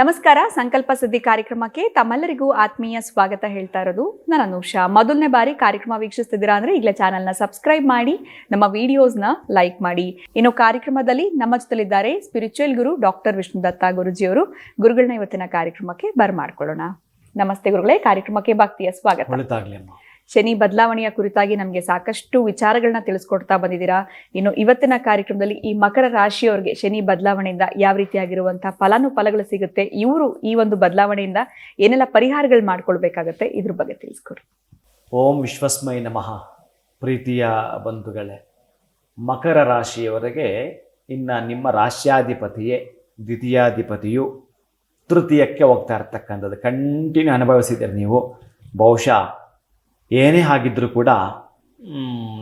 ನಮಸ್ಕಾರ, ಸಂಕಲ್ಪ ಸುದ್ದಿ ಕಾರ್ಯಕ್ರಮಕ್ಕೆ ತಮ್ಮೆಲ್ಲರಿಗೂ ಆತ್ಮೀಯ ಸ್ವಾಗತ ಹೇಳ್ತಾ ಇರೋದು. ನಾನು ಅನುಷಾ. ಮೊದಲನೇ ಬಾರಿ ಕಾರ್ಯಕ್ರಮ ವೀಕ್ಷಿಸ್ತಿದ್ದೀರಾ ಅಂದ್ರೆ ಈಗಲೇ ಚಾನೆಲ್ನ ಸಬ್ಸ್ಕ್ರೈಬ್ ಮಾಡಿ, ನಮ್ಮ ವಿಡಿಯೋಸ್ನ ಲೈಕ್ ಮಾಡಿ. ಇನ್ನು ಕಾರ್ಯಕ್ರಮದಲ್ಲಿ ನಮ್ಮ ಜೊತೆಲಿದ್ದಾರೆ ಸ್ಪಿರಿಚುವಲ್ ಗುರು ಡಾಕ್ಟರ್ ವಿಷ್ಣು ದತ್ತ ಗುರುಜಿಯವರು. ಗುರುಗಳನ್ನ ಇವತ್ತಿನ ಕಾರ್ಯಕ್ರಮಕ್ಕೆ ಬರ್ಮಾಡ್ಕೊಳ್ಳೋಣ. ನಮಸ್ತೆ ಗುರುಗಳೇ, ಕಾರ್ಯಕ್ರಮಕ್ಕೆ ಭಕ್ತಿಯ ಸ್ವಾಗತ. ಶನಿ ಬದಲಾವಣೆಯ ಕುರಿತಾಗಿ ನಮಗೆ ಸಾಕಷ್ಟು ವಿಚಾರಗಳನ್ನ ತಿಳಿಸ್ಕೊಡ್ತಾ ಬಂದಿದ್ದೀರಾ. ಇನ್ನು ಇವತ್ತಿನ ಕಾರ್ಯಕ್ರಮದಲ್ಲಿ ಈ ಮಕರ ರಾಶಿಯವರಿಗೆ ಶನಿ ಬದಲಾವಣೆಯಿಂದ ಯಾವ ರೀತಿಯಾಗಿರುವಂತಹ ಫಲಾನುಫಲಗಳು ಸಿಗುತ್ತೆ, ಇವರು ಈ ಒಂದು ಬದಲಾವಣೆಯಿಂದ ಏನೆಲ್ಲ ಪರಿಹಾರಗಳು ಮಾಡ್ಕೊಳ್ಬೇಕಾಗತ್ತೆ, ಇದ್ರ ಬಗ್ಗೆ ತಿಳಿಸ್ಕೊಡಿ. ಓಂ ವಿಶ್ವಸ್ಮಯ ನಮಃ. ಪ್ರೀತಿಯ ಬಂಧುಗಳೇ, ಮಕರ ರಾಶಿಯವರೆಗೆ ಇನ್ನು ನಿಮ್ಮ ರಾಶ್ಯಾಧಿಪತಿಯೇ, ದ್ವಿತೀಯಾಧಿಪತಿಯು ತೃತೀಯಕ್ಕೆ ಹೋಗ್ತಾ ಇರ್ತಕ್ಕಂಥದ್ದು. ಕಂಟಿನ್ಯೂ ಅನುಭವಿಸಿದ್ದೀರಿ ನೀವು. ಬಹುಶಃ ಏನೇ ಆಗಿದ್ರೂ ಕೂಡ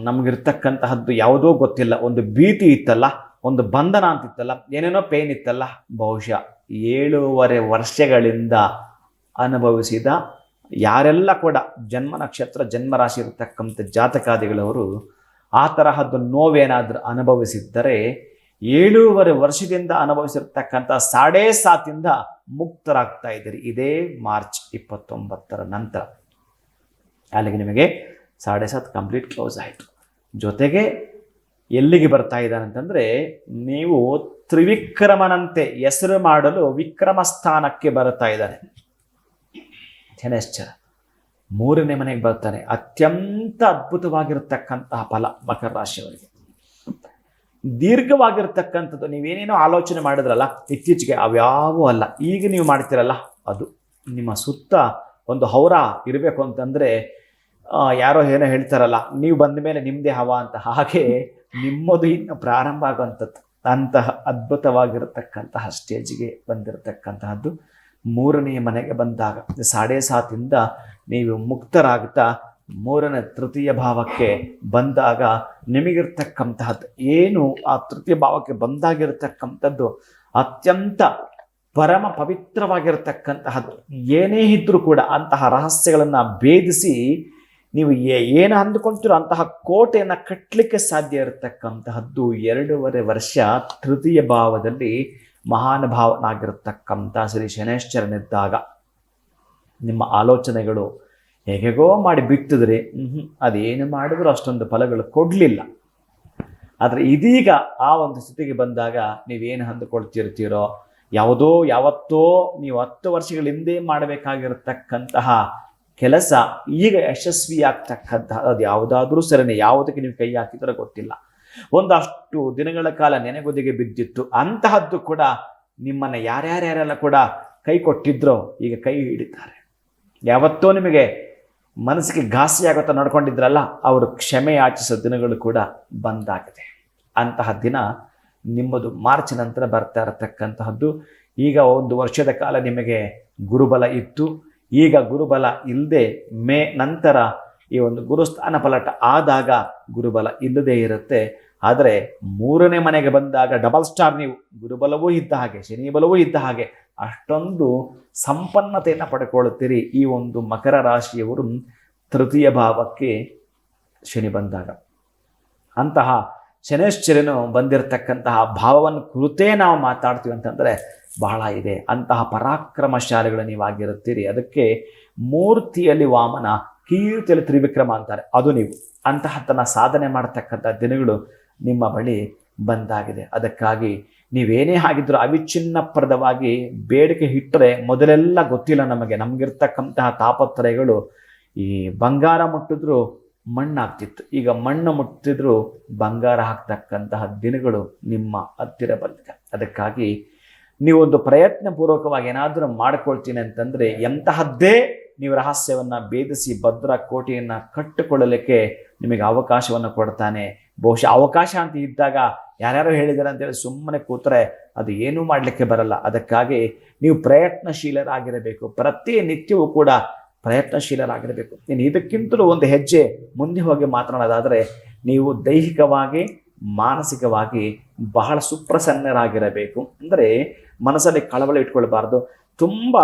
ನಮಗಿರ್ತಕ್ಕಂತಹದ್ದು ಯಾವುದೋ ಗೊತ್ತಿಲ್ಲ. ಒಂದು ಭೀತಿ ಇತ್ತಲ್ಲ, ಒಂದು ಬಂಧನ ಅಂತಿತ್ತಲ್ಲ, ಏನೇನೋ ಪೇನ್ ಇತ್ತಲ್ಲ, ಬಹುಶಃ ಏಳೂವರೆ ವರ್ಷಗಳಿಂದ ಅನುಭವಿಸಿದ ಯಾರೆಲ್ಲ ಕೂಡ ಜನ್ಮ ನಕ್ಷತ್ರ ಜನ್ಮರಾಶಿ ಇರತಕ್ಕಂಥ ಜಾತಕಾದಿಗಳವರು ಆ ತರಹದ್ದು ನೋವೇನಾದರೂ ಅನುಭವಿಸಿದ್ದರೆ, ಏಳೂವರೆ ವರ್ಷದಿಂದ ಅನುಭವಿಸಿರ್ತಕ್ಕಂಥ ಸಾಡೇ ಸಾತಿಂದ ಮುಕ್ತರಾಗ್ತಾ ಇದ್ದೀರಿ. ಇದೇ ಮಾರ್ಚ್ ಇಪ್ಪತ್ತೊಂಬತ್ತರ ನಂತರ. ಅಲ್ಲಿಗೆ ನಿಮಗೆ ಸಾಡೆ ಸಾತ್ ಕಂಪ್ಲೀಟ್ ಕ್ಲೋಸ್ ಆಯಿತು. ಜೊತೆಗೆ ಎಲ್ಲಿಗೆ ಬರ್ತಾ ಇದ್ದಾನೆ ಅಂತಂದರೆ, ನೀವು ತ್ರಿವಿಕ್ರಮನಂತೆ ಹೆಸರು ಮಾಡಲು ವಿಕ್ರಮ ಸ್ಥಾನಕ್ಕೆ ಬರ್ತಾ ಇದ್ದಾನೆ. ಶನೈಶ್ಚರ ಮೂರನೇ ಮನೆಗೆ ಬರ್ತಾನೆ. ಅತ್ಯಂತ ಅದ್ಭುತವಾಗಿರತಕ್ಕಂತಹ ಫಲ ಮಕರ ರಾಶಿಯವರಿಗೆ. ದೀರ್ಘವಾಗಿರ್ತಕ್ಕಂಥದ್ದು, ನೀವೇನೇನೋ ಆಲೋಚನೆ ಮಾಡಿದ್ರಲ್ಲ, ಇತ್ತೀಚೆಗೆ ಅವ್ಯಾವೂ ಅಲ್ಲ. ಈಗ ನೀವು ಮಾಡ್ತೀರಲ್ಲ, ಅದು ನಿಮ್ಮ ಸುತ್ತ ಒಂದು ಹೌರ ಇರಬೇಕು ಅಂತಂದರೆ ಯಾರೋ ಏನೋ ಹೇಳ್ತಾರಲ್ಲ, ನೀವು ಬಂದ ಮೇಲೆ ನಿಮ್ಮದೇ ಹವ ಅಂತ. ಹಾಗೆ ನಿಮ್ಮದು ಇನ್ನು ಪ್ರಾರಂಭ ಆಗುವಂಥದ್ದು, ಅಂತಹ ಅದ್ಭುತವಾಗಿರತಕ್ಕಂತಹ ಸ್ಟೇಜಿಗೆ ಬಂದಿರತಕ್ಕಂತಹದ್ದು ಮೂರನೇ ಮನೆಗೆ ಬಂದಾಗ, ಸಾಡೆ ಸಾತಿಂದ ನೀವು ಮುಕ್ತರಾಗ್ತಾ ಮೂರನೇ ತೃತೀಯ ಭಾವಕ್ಕೆ ಬಂದಾಗ ನಿಮಗಿರ್ತಕ್ಕಂತಹದ್ದು, ಏನು ಆ ತೃತೀಯ ಭಾವಕ್ಕೆ ಬಂದಾಗಿರ್ತಕ್ಕಂಥದ್ದು ಅತ್ಯಂತ ಪರಮ ಪವಿತ್ರವಾಗಿರತಕ್ಕಂತಹದ್ದು. ಏನೇ ಇದ್ದರೂ ಕೂಡ ಅಂತಹ ರಹಸ್ಯಗಳನ್ನು ಭೇದಿಸಿ ನೀವು ಏನು ಅಂದುಕೊಳ್ತೀರೋ ಅಂತಹ ಕೋಟೆಯನ್ನು ಕಟ್ಟಲಿಕ್ಕೆ ಸಾಧ್ಯ ಇರತಕ್ಕಂತಹದ್ದು ಎರಡೂವರೆ ವರ್ಷ ತೃತೀಯ ಭಾವದಲ್ಲಿ ಮಹಾನುಭಾವನಾಗಿರತಕ್ಕಂಥ ಶ್ರೀ ಶನೇಶ್ವರನಿದ್ದಾಗ. ನಿಮ್ಮ ಆಲೋಚನೆಗಳು ಹೇಗೆಗೋ ಮಾಡಿ ಬಿತ್ತಿದ್ರೆ ಹ್ಞೂ ಅದೇನು ಮಾಡಿದ್ರೂ ಅಷ್ಟೊಂದು ಫಲಗಳು ಕೊಡಲಿಲ್ಲ. ಆದರೆ ಇದೀಗ ಆ ಒಂದು ಸ್ಥಿತಿಗೆ ಬಂದಾಗ ನೀವೇನು ಅಂದುಕೊಳ್ತಿರ್ತೀರೋ ಯಾವುದೋ ಯಾವತ್ತೋ ನೀವು ಹತ್ತು ವರ್ಷಗಳ ಹಿಂದೆ ಮಾಡಬೇಕಾಗಿರತಕ್ಕಂತಹ ಕೆಲಸ ಈಗ ಯಶಸ್ವಿಯಾಗ್ತಕ್ಕಂತಹ ಅದು ಯಾವುದಾದ್ರೂ ಸರಿನೆ, ಯಾವುದಕ್ಕೆ ನೀವು ಕೈ ಹಾಕಿದ್ರೆ ಗೊತ್ತಿಲ್ಲ. ಒಂದಷ್ಟು ದಿನಗಳ ಕಾಲ ನೆನೆಗುದಿಗೆ ಬಿದ್ದಿತ್ತು. ಅಂತಹದ್ದು ಕೂಡ ನಿಮ್ಮನ್ನು ಯಾರ್ಯಾರ್ಯಾರೆಲ್ಲ ಕೂಡ ಕೈ ಕೊಟ್ಟಿದ್ರೋ ಈಗ ಕೈ ಹಿಡಿತಾರೆ. ಯಾವತ್ತೋ ನಿಮಗೆ ಮನಸ್ಸಿಗೆ ಘಾಸಿ ಆಗುತ್ತಾ ನಡ್ಕೊಂಡಿದ್ರಲ್ಲ, ಅವರು ಕ್ಷಮೆ ಆಚಿಸೋ ದಿನಗಳು ಕೂಡ ಬಂದಾಗಿದೆ. ಅಂತಹ ದಿನ ನಿಮ್ಮದು ಮಾರ್ಚ್ ನಂತರ ಬರ್ತಾ ಇರತಕ್ಕಂತಹದ್ದು. ಈಗ ಒಂದು ವರ್ಷದ ಕಾಲ ನಿಮಗೆ ಗುರುಬಲ ಇತ್ತು. ಈಗ ಗುರುಬಲ ಇಲ್ಲದೆ ಮೇ ನಂತರ ಈ ಒಂದು ಗುರುಸ್ಥಾನ ಪಲಟ ಆದಾಗ ಗುರುಬಲ ಇಲ್ಲದೇ ಇರುತ್ತೆ. ಆದರೆ ಮೂರನೇ ಮನೆಗೆ ಬಂದಾಗ ಡಬಲ್ ಸ್ಟಾರ್ ನೀವು ಗುರುಬಲವೂ ಇದ್ದ ಹಾಗೆ, ಶನಿ ಬಲವೂ ಇದ್ದ ಹಾಗೆ ಅಷ್ಟೊಂದು ಸಂಪನ್ನತೆಯನ್ನು ಪಡ್ಕೊಳ್ಳುತ್ತೀರಿ ಈ ಒಂದು ಮಕರ ರಾಶಿಯವರು ತೃತೀಯ ಭಾವಕ್ಕೆ ಶನಿ ಬಂದಾಗ. ಅಂತಹ ಶನೇಶ್ವರನು ಬಂದಿರತಕ್ಕಂತಹ ಭಾವವನ್ನು ಕುರಿತೇ ನಾವು ಮಾತಾಡ್ತೀವಿ ಅಂತಂದರೆ ಬಹಳ ಇದೆ. ಅಂತಹ ಪರಾಕ್ರಮಶಾಲಿಗಳು ನೀವಾಗಿರುತ್ತೀರಿ. ಅದಕ್ಕೆ ಮೂರ್ತಿಯಲ್ಲಿ ವಾಮನ ಕೀರ್ತಿಯಲ್ಲಿ ತ್ರಿವಿಕ್ರಮ ಅಂತಾರೆ. ಅದು ನೀವು. ಅಂತಹದ್ದನ್ನು ಸಾಧನೆ ಮಾಡತಕ್ಕಂಥ ದಿನಗಳು ನಿಮ್ಮ ಬಳಿ ಬಂದಾಗಿದೆ. ಅದಕ್ಕಾಗಿ ನೀವೇನೇ ಆಗಿದ್ರೂ ಅವಿಚ್ಛಿನ್ನಪ್ರದವಾಗಿ ಬೇಡಿಕೆ ಇಟ್ಟರೆ ಮೊದಲೆಲ್ಲ ಗೊತ್ತಿಲ್ಲ ನಮಗೆ. ನಮಗಿರ್ತಕ್ಕಂತಹ ತಾಪತ್ರಯಗಳು ಈ ಬಂಗಾರ ಮುಟ್ಟಿದ್ರು ಮಣ್ಣಾಗ್ತಿತ್ತು. ಈಗ ಮಣ್ಣು ಮುಟ್ಟಿದ್ರು ಬಂಗಾರ ಹಾಕ್ತಕ್ಕಂತಹ ದಿನಗಳು ನಿಮ್ಮ ಹತ್ತಿರ ಬಂದಿದೆ. ಅದಕ್ಕಾಗಿ ನೀವೊಂದು ಪ್ರಯತ್ನ ಪೂರ್ವಕವಾಗಿ ಏನಾದರೂ ಮಾಡ್ಕೊಳ್ತೀನಿ ಅಂತಂದರೆ ಎಂತಹದ್ದೇ ನೀವು ರಹಸ್ಯವನ್ನು ಭೇದಿಸಿ ಭದ್ರ ಕೋಟೆಯನ್ನು ಕಟ್ಟಿಕೊಳ್ಳಲಿಕ್ಕೆ ನಿಮಗೆ ಅವಕಾಶವನ್ನು ಕೊಡ್ತಾನೆ. ಬಹುಶಃ ಅವಕಾಶ ಅಂತ ಇದ್ದಾಗ ಯಾರ್ಯಾರು ಹೇಳಿದ್ದಾರೆ ಅಂತೇಳಿ ಸುಮ್ಮನೆ ಕೂತ್ರೆ ಅದು ಏನೂ ಮಾಡಲಿಕ್ಕೆ ಬರಲ್ಲ. ಅದಕ್ಕಾಗಿ ನೀವು ಪ್ರಯತ್ನಶೀಲರಾಗಿರಬೇಕು. ಪ್ರತಿನಿತ್ಯವೂ ಕೂಡ ಪ್ರಯತ್ನಶೀಲರಾಗಿರಬೇಕು. ಇನ್ನು ಇದಕ್ಕಿಂತಲೂ ಒಂದು ಹೆಜ್ಜೆ ಮುಂದೆ ಹೋಗಿ ಮಾತನಾಡೋದಾದರೆ, ನೀವು ದೈಹಿಕವಾಗಿ, ಮಾನಸಿಕವಾಗಿ ಬಹಳ ಸುಪ್ರಸನ್ನರಾಗಿರಬೇಕು. ಅಂದರೆ ಮನಸ್ಸಲ್ಲಿ ಕಳವಳ ಇಟ್ಕೊಳ್ಬಾರ್ದು. ತುಂಬ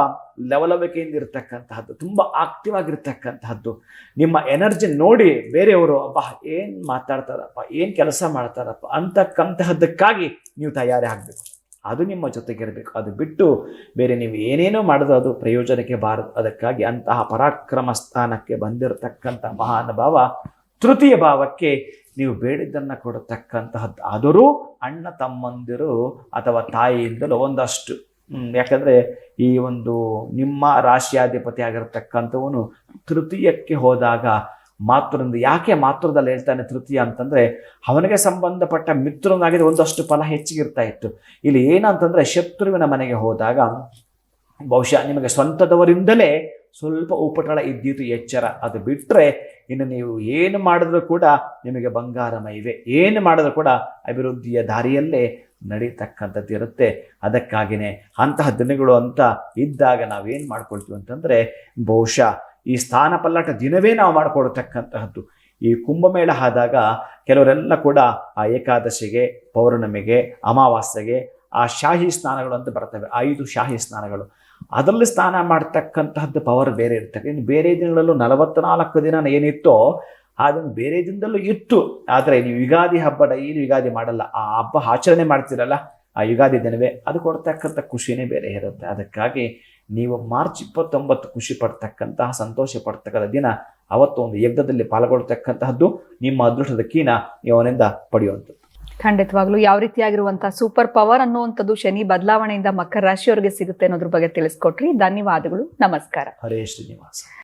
ಲವಲವಿಕೆಯಿಂದ ಇರತಕ್ಕಂತಹದ್ದು ತುಂಬ ಆಕ್ಟಿವ್ ಆಗಿರ್ತಕ್ಕಂತಹದ್ದು ನಿಮ್ಮ ಎನರ್ಜಿ ನೋಡಿ ಬೇರೆಯವರು, ಅಬ್ಬ, ಏನು ಮಾತಾಡ್ತಾರಪ್ಪ, ಏನು ಕೆಲಸ ಮಾಡ್ತಾರಪ್ಪ, ಅಂತಕ್ಕಂತಹದ್ದಕ್ಕಾಗಿ ನೀವು ತಯಾರಿ ಆಗಬೇಕು ಅದು ನಿಮ್ಮ ಜೊತೆಗಿರಬೇಕು ಅದು ಬಿಟ್ಟು ಬೇರೆ ನೀವು ಏನೇನೋ ಮಾಡೋದು ಅದು ಪ್ರಯೋಜನಕ್ಕೆ ಬಾರದು. ಅದಕ್ಕಾಗಿ ಅಂತಹ ಪರಾಕ್ರಮ ಸ್ಥಾನಕ್ಕೆ ಬಂದಿರತಕ್ಕಂಥ ಮಹಾನುಭಾವ ತೃತೀಯ ಭಾವಕ್ಕೆ ನೀವು ಬೇಡಿದ್ದನ್ನು ಕೊಡತಕ್ಕಂತಹದ್ದು. ಆದರೂ ಅಣ್ಣ ತಮ್ಮಂದಿರು ಅಥವಾ ತಾಯಿಯಿಂದಲೂ ಒಂದಷ್ಟು. ಯಾಕಂದರೆ ಈ ಒಂದು ನಿಮ್ಮ ರಾಶಿಯಾಧಿಪತಿ ಆಗಿರತಕ್ಕಂಥವನು ತೃತೀಯಕ್ಕೆ ಹೋದಾಗ ಮಾತೃಂದು ಯಾಕೆ ಮಾತೃದಲ್ಲಿ ಹೇಳ್ತಾನೆ ತೃತೀಯ ಅಂತಂದ್ರೆ ಅವನಿಗೆ ಸಂಬಂಧಪಟ್ಟ ಮಿತ್ರನಾಗಿದ್ದು ಒಂದಷ್ಟು ಫಲ ಹೆಚ್ಚಿಗಿರ್ತಾ ಇತ್ತು. ಇಲ್ಲಿ ಏನಂತಂದರೆ ಶತ್ರುವಿನ ಮನೆಗೆ ಹೋದಾಗ ಬಹುಶಃ ನಿಮಗೆ ಸ್ವಂತದವರಿಂದಲೇ ಸ್ವಲ್ಪ ಉಪಟಳ ಇದ್ದಿತು ಎಚ್ಚರ. ಅದು ಬಿಟ್ಟರೆ ಇನ್ನು ನೀವು ಏನು ಮಾಡಿದ್ರೂ ಕೂಡ ನಿಮಗೆ ಬಂಗಾರಮೈವೆ ಏನು ಮಾಡಿದ್ರೂ ಕೂಡ ಅಭಿವೃದ್ಧಿಯ ದಾರಿಯಲ್ಲೇ ನಡೀತಕ್ಕಂಥದ್ದು ಇರುತ್ತೆ. ಅದಕ್ಕಾಗಿಯೇ ಅಂತಹ ದಿನಗಳು ಅಂತ ಇದ್ದಾಗ ನಾವೇನು ಮಾಡ್ಕೊಳ್ತೀವಿ ಅಂತಂದರೆ ಬಹುಶಃ ಈ ಸ್ಥಾನ ಪಲ್ಲಟ ದಿನವೇ ನಾವು ಮಾಡಿಕೊಡತಕ್ಕಂತಹದ್ದು. ಈ ಕುಂಭಮೇಳ ಆದಾಗ ಕೆಲವರೆಲ್ಲ ಕೂಡ ಆ ಏಕಾದಶಿಗೆ, ಪೌರ್ಣಮಿಗೆ, ಅಮಾವಾಸ್ಯೆಗೆ ಆ ಶಾಹಿ ಸ್ನಾನಗಳು ಅಂತ ಬರ್ತವೆ, ಐದು ಶಾಹಿ ಸ್ನಾನಗಳು. ಅದರಲ್ಲಿ ಸ್ನಾನ ಮಾಡ್ತಕ್ಕಂತಹದ್ದು ಪವರ್ ಬೇರೆ ಇರ್ತದೆ. ಇನ್ನು ಬೇರೆ ದಿನಗಳಲ್ಲೂ ನಲವತ್ನಾಲ್ಕು ದಿನ ಏನಿತ್ತೋ ಅದನ್ನು ಬೇರೆ ದಿನದಲ್ಲೂ ಇತ್ತು. ಆದರೆ ನೀವು ಯುಗಾದಿ ಹಬ್ಬ, ಡೈಲಿ ಯುಗಾದಿ ಮಾಡಲ್ಲ. ಆ ಹಬ್ಬ ಆಚರಣೆ ಮಾಡ್ತಿರಲ್ಲ, ಆ ಯುಗಾದಿ ದಿನವೇ ಅದು ಕೊಡ್ತಕ್ಕಂಥ ಖುಷಿನೇ ಬೇರೆ ಇರುತ್ತೆ. ಅದಕ್ಕಾಗಿ ನೀವು ಮಾರ್ಚ್ ಇಪ್ಪತ್ತೊಂಬತ್ತು ಖುಷಿ ಪಡ್ತಕ್ಕಂತಹ ಸಂತೋಷ ಪಡ್ತಕ್ಕಂಥ ದಿನ ಅವತ್ತು ಒಂದು ಯಜ್ಞದಲ್ಲಿ ಪಾಲ್ಗೊಳ್ತಕ್ಕಂತಹದ್ದು ನಿಮ್ಮ ಅದೃಷ್ಟದ ಕೀನ ನೀವು ಅವನಿಂದ ಪಡೆಯುವಂಥದ್ದು. ಖಂಡಿತವಾಗ್ಲೂ ಯಾವ ರೀತಿಯಾಗಿರುವಂತಹ ಸೂಪರ್ ಪವರ್ ಅನ್ನುವಂಥದ್ದು ಶನಿ ಬದಲಾವಣೆಯಿಂದ ಮಕರ ರಾಶಿಯವರಿಗೆ ಸಿಗುತ್ತೆ ಅನ್ನೋದ್ರ ಬಗ್ಗೆ ತಿಳಿಸ್ಕೊಟ್ರಿ. ಧನ್ಯವಾದಗಳು. ನಮಸ್ಕಾರ. ಹರೇ ಶ್ರೀನಿವಾಸ.